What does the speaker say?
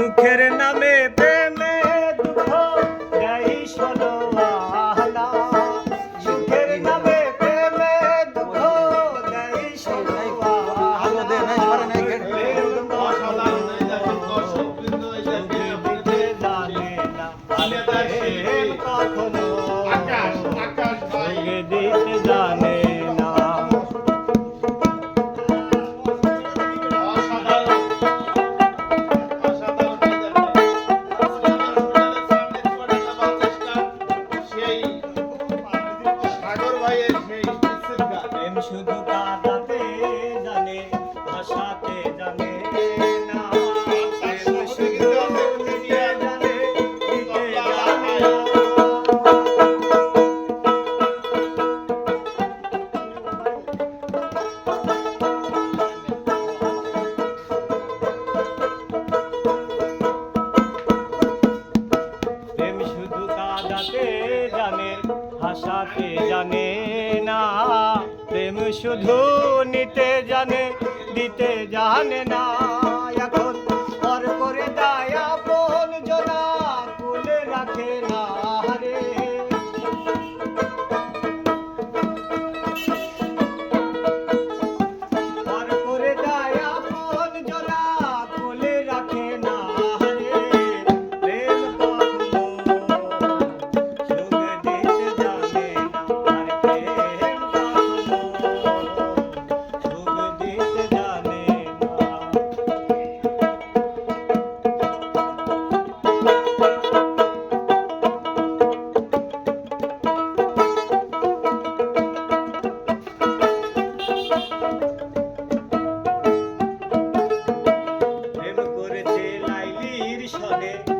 সুখের নামে প্রেমে দুঃখ যাই শোনো সুখের নামে প্রেমে দুঃখ যাই শোনো কখনো শুধু কাদাতে জানে ভাষাতে জানে। শুধু জানে প্রেম শুধু কাদাতে জানে জানে না। প্রেম শুধু নিতে জানে, দিতে জানে না। এখন পর করে দায়া বোন জোনা কুলে রাখে না। সনে